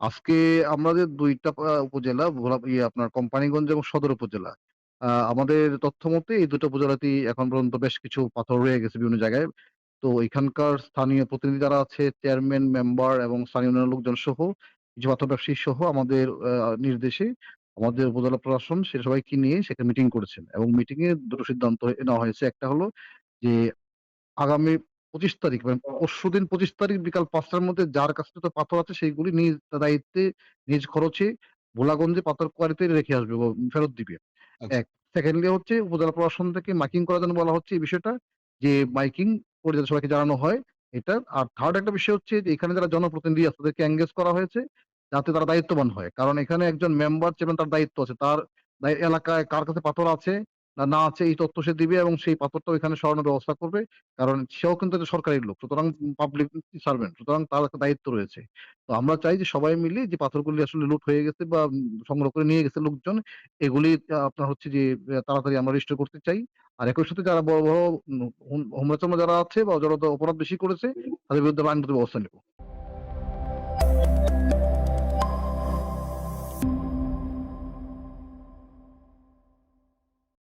আজকে আমাদের দুইটা উপজেলা ইয়ে আপনার কোম্পানিগঞ্জ এবং সদর উপজেলা। আমাদের তথ্য মতে এই ২ টা উপজেলাতেই এখন পর্যন্ত বেশ কিছু পাথর রয়ে গেছে বিভিন্ন জায়গায়। তো এখানকার স্থানীয় প্রতিনিধি যারা আছে চেয়ারম্যান, মেম্বার এবং স্থানীয় অন্যান্য লোকজন সহ কিছু পাথর ব্যবসায়ী সহ আমাদের নির্দেশে আমাদের উপজেলা প্রশাসন সে সবাইকে নিয়ে সেখানে মিটিং করেছেন এবং মিটিং এ দুটো সিদ্ধান্ত নেওয়া হয়েছে। একটা হলো যে আগামী ২৫ তারিখ মানে পরশু দিন পঁচিশ তারিখ বিকাল পাঁচটার মধ্যে যার কাছে যত পাথর আছে সেইগুলি নিজ দায়িত্বে নিজ খরচে ভোলাগঞ্জে পাথর কোয়ারিতে রেখে আসবে ফেরত দিবে। আচ্ছা। এক। সেকেন্ডলি হচ্ছে উপজেলা প্রশাসন থেকে মাইকিং করার জন্য বলা হচ্ছে এই বিষয়টা যে মাইকিং করে যাতে সবাইকে জানানো হয় এটা। আর থার্ড একটা বিষয় হচ্ছে যে এখানে যারা জনপ্রতিনিধি আছে তাদেরকে এনগেজ করা হয়েছে যাতে তারা দায়িত্ববান হয়। কারণ এখানে একজন মেম্বার চেয়ারম্যান তার দায়িত্ব আছে। তার এলাকায় কার কাছে পাথর আছে না, আছে এই তথ্য সে দিবে এবং সেই পাথরটা ওইখানে সরানোর ব্যবস্থা করবে। কারণ সেও কিন্তু সরকারি লোক। সুতরাং পাবলিক সার্ভেন্ট। সুতরাং তার একটা দায়িত্ব রয়েছে। তো আমরা চাই যে সবাই মিলে যে পাথরগুলি আসলে লুট হয়ে গেছে বা সংগ্রহ করে নিয়ে গেছে লোকজন এগুলি আপনার হচ্ছে যে তাড়াতাড়ি আমরা রিস্টোর করতে চাই। আর একই সাথে যারা বড়, বড় উম হুম হোমরা-চোমরা যারা আছে বা যারা অপরাধ বেশি করেছে তাদের বিরুদ্ধে আইনগত ব্যবস্থা নেব।